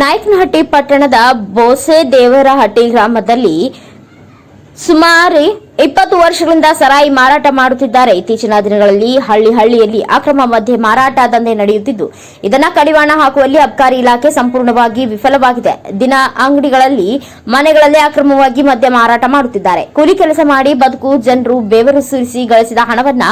ನಾಯಕನಹಟ್ಟಿ ಪಟ್ಟಣದ ಬೋಸೆ ದೇವರಹಟ್ಟಿ ಗ್ರಾಮದಲ್ಲಿ ಸುಮಾರು ಇಪ್ಪತ್ತು ವರ್ಷಗಳಿಂದ ಸರಾಯಿ ಮಾರಾಟ ಮಾಡುತ್ತಿದ್ದಾರೆ. ಇತ್ತೀಚಿನ ದಿನಗಳಲ್ಲಿ ಹಳ್ಳಿ ಹಳ್ಳಿಯಲ್ಲಿ ಅಕ್ರಮ ಮಧ್ಯೆ ಮಾರಾಟ ದಂಧೆ ನಡೆಯುತ್ತಿದ್ದು, ಇದನ್ನ ಕಡಿವಾಣ ಹಾಕುವಲ್ಲಿ ಅಬಕಾರಿ ಇಲಾಖೆ ಸಂಪೂರ್ಣವಾಗಿ ವಿಫಲವಾಗಿದೆ. ದಿನ ಅಂಗಡಿಗಳಲ್ಲಿ ಮನೆಗಳಲ್ಲಿ ಅಕ್ರಮವಾಗಿ ಮದ್ಯ ಮಾರಾಟ ಮಾಡುತ್ತಿದ್ದಾರೆ. ಕೂಲಿ ಕೆಲಸ ಮಾಡಿ ಬದುಕು, ಜನರು ಬೆವರು ಸುರಿಸಿ ಗಳಿಸಿದ ಹಣವನ್ನ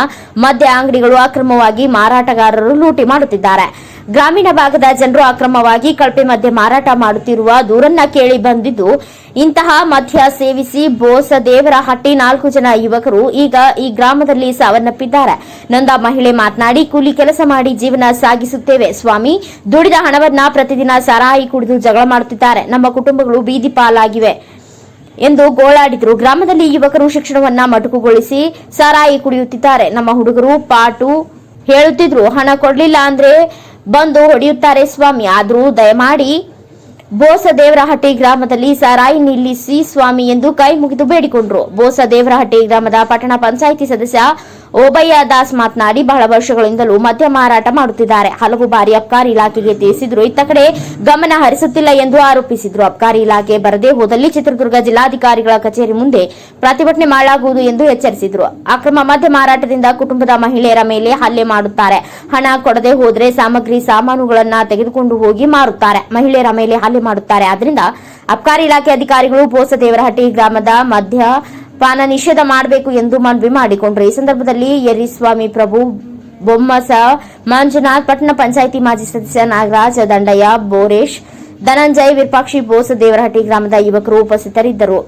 ಮದ್ಯ ಅಂಗಡಿಗಳು ಅಕ್ರಮವಾಗಿ ಮಾರಾಟಗಾರರು ಲೂಟಿ ಮಾಡುತ್ತಿದ್ದಾರೆ. ಗ್ರಾಮೀಣ ಭಾಗದ ಜನರು ಅಕ್ರಮವಾಗಿ ಕಳಪೆ ಮದ್ಯ ಮಾರಾಟ ಮಾಡುತ್ತಿರುವ ದೂರನ್ನ ಕೇಳಿ ಬಂದಿದ್ದು, ಇಂತಹ ಮದ್ಯ ಸೇವಿಸಿ ಬೋಸ ದೇವರ ಹಟ್ಟಿ ನಾಲ್ಕು ಜನ ಯುವಕರು ಈಗ ಈ ಗ್ರಾಮದಲ್ಲಿ ಸಾವನ್ನಪ್ಪಿದ್ದಾರೆ. ನೊಂದ ಮಹಿಳೆ ಮಾತನಾಡಿ, ಕೂಲಿ ಕೆಲಸ ಮಾಡಿ ಜೀವನ ಸಾಗಿಸುತ್ತೇವೆ. ಸ್ವಾಮಿ, ದುಡಿದ ಹಣವನ್ನ ಪ್ರತಿದಿನ ಸಾರಾಯಿ ಕುಡಿದು ಜಗಳ ಮಾಡುತ್ತಿದ್ದಾರೆ. ನಮ್ಮ ಕುಟುಂಬಗಳು ಬೀದಿ ಪಾಲಾಗಿವೆ ಎಂದು ಗೋಳಾಡಿದರು. ಗ್ರಾಮದಲ್ಲಿ ಯುವಕರು ಶಿಕ್ಷಣವನ್ನ ಮಟುಕುಗೊಳಿಸಿ ಸಾರಾಯಿ ಕುಡಿಯುತ್ತಿದ್ದಾರೆ. ನಮ್ಮ ಹುಡುಗರು ಪಾಟು ಹೇಳುತ್ತಿದ್ರು, ಹಣ ಕೊಡಲಿಲ್ಲ ಅಂದ್ರೆ ಬಂದು ಹೊಡೆಯುತ್ತಾರೆ ಸ್ವಾಮಿ. ಆದರೂ ದಯಮಾಡಿ ಬೋಸ ದೇವರಹಟ್ಟಿ ಗ್ರಾಮದಲ್ಲಿ ಸಾರಾಯಿ ನಿಲ್ಲಿಸಿ ಸ್ವಾಮಿ ಎಂದು ಕೈ ಮುಗಿದು ಬೇಡಿಕೊಂಡ್ರು. ಬೋಸ ದೇವರಹಟ್ಟಿ ಗ್ರಾಮದ ಪಟ್ಟಣ ಪಂಚಾಯಿತಿ ಸದಸ್ಯ ಓಬಯ್ಯ ದಾಸ್ ಮಾತನಾಡಿ, ಬಹಳ ವರ್ಷಗಳಿಂದಲೂ ಮದ್ಯ ಮಾರಾಟ ಮಾಡುತ್ತಿದ್ದಾರೆ. ಹಲವು ಬಾರಿ ಅಬ್ಕಾರಿ ಇಲಾಖೆಗೆ ತಿಳಿಸಿದ್ರು, ಇತ್ತ ಕಡೆ ಗಮನ ಹರಿಸುತ್ತಿಲ್ಲ ಎಂದು ಆರೋಪಿಸಿದ್ರು. ಅಬ್ಕಾರಿ ಇಲಾಖೆ ಬರದೇ ಹೋದಲ್ಲಿ ಚಿತ್ರದುರ್ಗ ಜಿಲ್ಲಾಧಿಕಾರಿಗಳ ಕಚೇರಿ ಮುಂದೆ ಪ್ರತಿಭಟನೆ ಮಾಡಲಾಗುವುದು ಎಂದು ಎಚ್ಚರಿಸಿದ್ರು. ಅಕ್ರಮ ಮದ್ಯ ಮಾರಾಟದಿಂದ ಕುಟುಂಬದ ಮಹಿಳೆಯರ ಮೇಲೆ ಹಲ್ಲೆ ಮಾಡುತ್ತಾರೆ. ಹಣ ಕೊಡದೆ ಹೋದರೆ ಸಾಮಗ್ರಿ, ಸಾಮಾನುಗಳನ್ನು ತೆಗೆದುಕೊಂಡು ಹೋಗಿ ಮಾರುತ್ತಾರೆ. ಮಹಿಳೆಯರ ಮೇಲೆ ಹಲ್ಲೆ ಮಾಡುತ್ತಾರೆ. ಆದ್ರಿಂದ ಅಬ್ಕಾರಿ ಇಲಾಖೆ ಅಧಿಕಾರಿಗಳು ಬೋಸದೇವರಹಟ್ಟಿ ಗ್ರಾಮದ ಮದ್ಯ ಪಾನ ನಿಷೇಧ ಮಾಡಬೇಕು ಎಂದು ಮನವಿ ಮಾಡಿಕೊಂಡರು. ಈ ಸಂದರ್ಭದಲ್ಲಿ ಯರಿಸ್ವಾಮಿ ಪ್ರಭು ಬೊಮ್ಮಸ ಮಂಜುನಾಥ್ ಪಟ್ಟಣ ಪಂಚಾಯಿತಿ ಮಾಜಿ ಸದಸ್ಯ ನಾಗರಾಜ್ ದಂಡಯ್ಯ ಬೋರೇಶ್ ಧನಂಜಯ್ ವಿರೂಪಾಕ್ಷಿ ಬೋಸ ದೇವರಹಟ್ಟಿ ಗ್ರಾಮದ ಯುವಕರು ಉಪಸ್ಥಿತರಿದ್ದರು.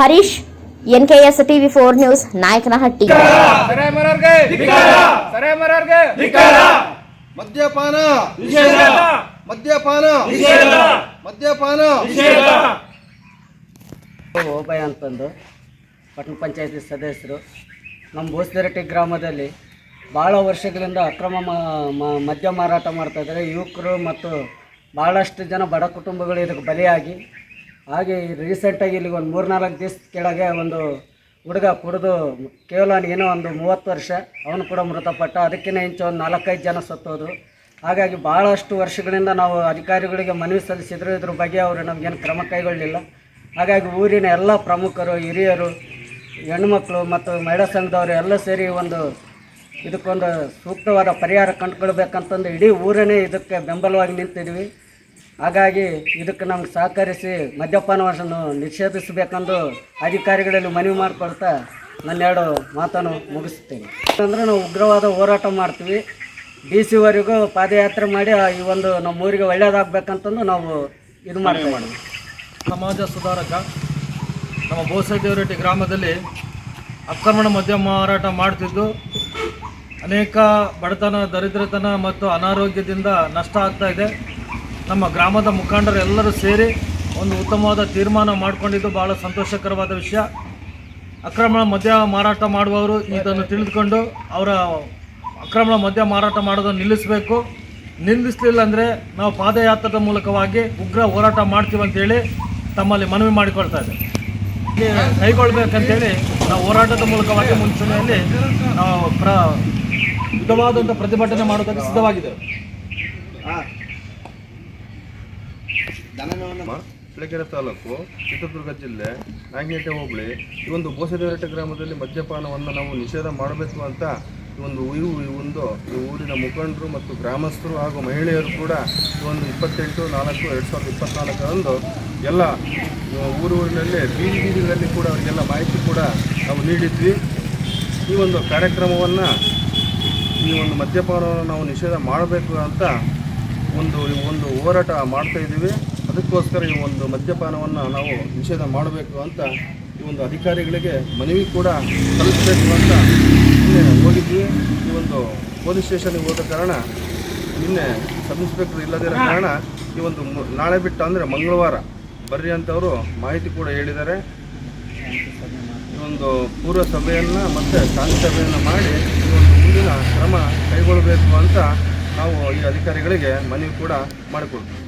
Harish NKS TV four news Nayakanahatti. ಸರೆ ಮರರ್ಗೆ ಸರೆ ಮರರ್ಗೆ ಮದ್ಯಪಾನ. ಮದ್ಯಪಾನ ಮದ್ಯಪಾನ. ಓಬಯ್ಯ ಅಂತಂದು ಪಟ್ಟಣ ಪಂಚಾಯತಿ ಸದಸ್ಯರು. ನಮ್ಮ ಬೋಸ್ದರಟ್ಟಿ ಗ್ರಾಮದಲ್ಲಿ ಭಾಳ ವರ್ಷಗಳಿಂದ ಅಕ್ರಮ ಮದ್ಯ ಮಾರಾಟ ಮಾಡ್ತಾಯಿದ್ದಾರೆ ಯುವಕರು ಮತ್ತು ಭಾಳಷ್ಟು ಜನ ಬಡ ಕುಟುಂಬಗಳು ಇದಕ್ಕೆ ಬಲಿಯಾಗಿ, ಹಾಗೆ ರೀಸೆಂಟಾಗಿ ಇಲ್ಲಿಗೆ ಒಂದು ಮೂರ್ನಾಲ್ಕು ದಿವಸ ಕೆಳಗೆ ಒಂದು ಹುಡುಗ ಕುಡಿದು ಕೇವಲ ಏನೋ ಒಂದು ಮೂವತ್ತು ವರ್ಷ, ಅವನು ಕೂಡ ಮೃತಪಟ್ಟ. ಅದಕ್ಕಿಂತ ಹೆಂಚು ಒಂದು ನಾಲ್ಕೈದು ಜನ ಸತ್ತೋದು ಹಾಗಾಗಿ ಭಾಳಷ್ಟು ವರ್ಷಗಳಿಂದ ನಾವು ಅಧಿಕಾರಿಗಳಿಗೆ ಮನವಿ ಸಲ್ಲಿಸಿದ್ರು. ಇದ್ರ ಬಗ್ಗೆ ಅವರು ನಮಗೇನು ಕ್ರಮ ಕೈಗೊಳ್ಳಲಿಲ್ಲ. ಹಾಗಾಗಿ ಊರಿನ ಎಲ್ಲ ಪ್ರಮುಖರು, ಹಿರಿಯರು ಹೆಣ್ಮಕ್ಳು ಮತ್ತು ಮಹಿಳಾ ಸಂಘದವರು ಎಲ್ಲ ಸೇರಿ ಒಂದು ಇದಕ್ಕೊಂದು ಸೂಕ್ತವಾದ ಪರಿಹಾರ ಕಂಡುಕೊಳ್ಬೇಕಂತಂದು ಇಡೀ ಊರನ್ನೇ ಇದಕ್ಕೆ ಬೆಂಬಲವಾಗಿ ನಿಂತಿದ್ವಿ. ಹಾಗಾಗಿ ಇದಕ್ಕೆ ನಮ್ಗೆ ಸಹಕರಿಸಿ ಮದ್ಯಪಾನವನ್ನು ನಿಷೇಧಿಸಬೇಕೆಂದು ಅಧಿಕಾರಿಗಳಲ್ಲಿ ಮನವಿ ಮಾಡಿಕೊಳ್ತಾ ನನ್ನೆರಡು ಮಾತನ್ನು ಮುಗಿಸ್ತೀನಿ ಅಂದರೆ ನಾವು ಉಗ್ರವಾದ ಹೋರಾಟ ಮಾಡ್ತೀವಿ. ಡಿ ಸಿವರೆಗೂ ಪಾದಯಾತ್ರೆ ಮಾಡಿ ಈ ಒಂದು ನಮ್ಮ ಊರಿಗೆ ಒಳ್ಳೇದಾಗಬೇಕಂತಂದು ನಾವು ಇದು ಮಾಡ್ತೀವಿ ಸಮಾಜ ಸುಧಾರಕ ನಮ್ಮ ಬೋಸದೇವರಟ್ಟಿ ಗ್ರಾಮದಲ್ಲಿ ಅಕ್ರಮಣ ಮದ್ಯ ಮಾರಾಟ ಮಾಡ್ತಿದ್ದು. ಅನೇಕ ಬಡತನ, ದರಿದ್ರತನ ಮತ್ತು ಅನಾರೋಗ್ಯದಿಂದ ನಷ್ಟ ಆಗ್ತಾ ಇದೆ. ನಮ್ಮ ಗ್ರಾಮದ ಮುಖಂಡರು ಎಲ್ಲರೂ ಸೇರಿ ಒಂದು ಉತ್ತಮವಾದ ತೀರ್ಮಾನ ಮಾಡಿಕೊಂಡಿದ್ದು ಭಾಳ ಸಂತೋಷಕರವಾದ ವಿಷಯ. ಅಕ್ರಮ ಮದ್ಯ ಮಾರಾಟ ಮಾಡುವವರು ಇದನ್ನು ತಿಳಿದುಕೊಂಡು ಅವರ ಅಕ್ರಮ ಮದ್ಯ ಮಾರಾಟ ಮಾಡೋದನ್ನು ನಿಲ್ಲಿಸಬೇಕು. ನಿಲ್ಲಿಸಲಿಲ್ಲ ಅಂದರೆ ನಾವು ಪಾದಯಾತ್ರದ ಮೂಲಕವಾಗಿ ಉಗ್ರ ಹೋರಾಟ ಮಾಡ್ತೀವಿ ಅಂತೇಳಿ ತಮ್ಮಲ್ಲಿ ಮನವಿ ಮಾಡಿಕೊಳ್ತಾ ಇದೆ. ಇಲ್ಲಿ ಕೈಗೊಳ್ಬೇಕಂತೇಳಿ ನಾವು ಹೋರಾಟದ ಮೂಲಕವಾಗಿ ಮುಂಚೂಣಿಯಲ್ಲಿ ನಾವು ಪ್ರ ವಿಧವಾದಂಥ ಪ್ರತಿಭಟನೆ ಮಾಡೋದಕ್ಕೆ ಸಿದ್ಧವಾಗಿದೆ. ಚಳ್ಳಕೆರೆ ತಾಲೂಕು ಚಿತ್ರದುರ್ಗ ಜಿಲ್ಲೆ ನಾಗೇಟೆ ಹೋಬಳಿ ಈ ಒಂದು ಬೋಸದೇವರಟ್ಟ ಗ್ರಾಮದಲ್ಲಿ ಮದ್ಯಪಾನವನ್ನು ನಾವು ನಿಷೇಧ ಮಾಡಬೇಕು ಅಂತ ಈ ಒಂದು ಈ ಒಂದು ಈ ಊರಿನ ಮುಖಂಡರು ಮತ್ತು ಗ್ರಾಮಸ್ಥರು ಹಾಗೂ ಮಹಿಳೆಯರು ಕೂಡ ಈ ಒಂದು ಇಪ್ಪತ್ತೆಂಟು, ನಾಲ್ಕು, ಎರಡು ಸಾವಿರದ ಇಪ್ಪತ್ತ್ನಾಲ್ಕರಂದು ಎಲ್ಲ ಊರೂರಿನಲ್ಲಿ ಬೀದಿ ಬೀದಿಗಳಲ್ಲಿ ಕೂಡ ಅವರಿಗೆಲ್ಲ ಮಾಹಿತಿ ಕೂಡ ನಾವು ನೀಡಿದ್ವಿ. ಈ ಒಂದು ಕಾರ್ಯಕ್ರಮವನ್ನು ಈ ಒಂದು ಮದ್ಯಪಾನವನ್ನು ನಾವು ನಿಷೇಧ ಮಾಡಬೇಕು ಅಂತ ಒಂದು ಒಂದು ಹೋರಾಟ ಮಾಡ್ತಾ ಇದ್ದೀವಿ. ಅದಕ್ಕೋಸ್ಕರ ಈ ಒಂದು ಮದ್ಯಪಾನವನ್ನು ನಾವು ನಿಷೇಧ ಮಾಡಬೇಕು ಅಂತ ಈ ಒಂದು ಅಧಿಕಾರಿಗಳಿಗೆ ಮನವಿ ಕೂಡ ಸಲ್ಲಿಸಬೇಕು ಅಂತ ನಿನ್ನೆ ಹೋಗಿದ್ವಿ. ಈ ಒಂದು ಪೊಲೀಸ್ ಸ್ಟೇಷನ್ಗೆ ಹೋದ ಕಾರಣ ನಿನ್ನೆ ಸಬ್ ಇನ್ಸ್ಪೆಕ್ಟರ್ ಇಲ್ಲದಿರೋ ಕಾರಣ ಈ ಒಂದು ನಾಳೆ ಬಿಟ್ಟು ಅಂದರೆ ಮಂಗಳವಾರ ಬರ್ರಿ ಅಂತವರು ಮಾಹಿತಿ ಕೂಡ ಹೇಳಿದ್ದಾರೆ. ಈ ಒಂದು ಪೂರ್ವ ಸಭೆಯನ್ನು ಮತ್ತು ಶಾಂತಿ ಸಭೆಯನ್ನು ಮಾಡಿ ಈ ಒಂದು ಮುಂದಿನ ಕ್ರಮ ಕೈಗೊಳ್ಳಬೇಕು ಅಂತ ನಾವು ಈ ಅಧಿಕಾರಿಗಳಿಗೆ ಮನವಿ ಕೂಡ ಮಾಡಿಕೊಡ್ತೀವಿ.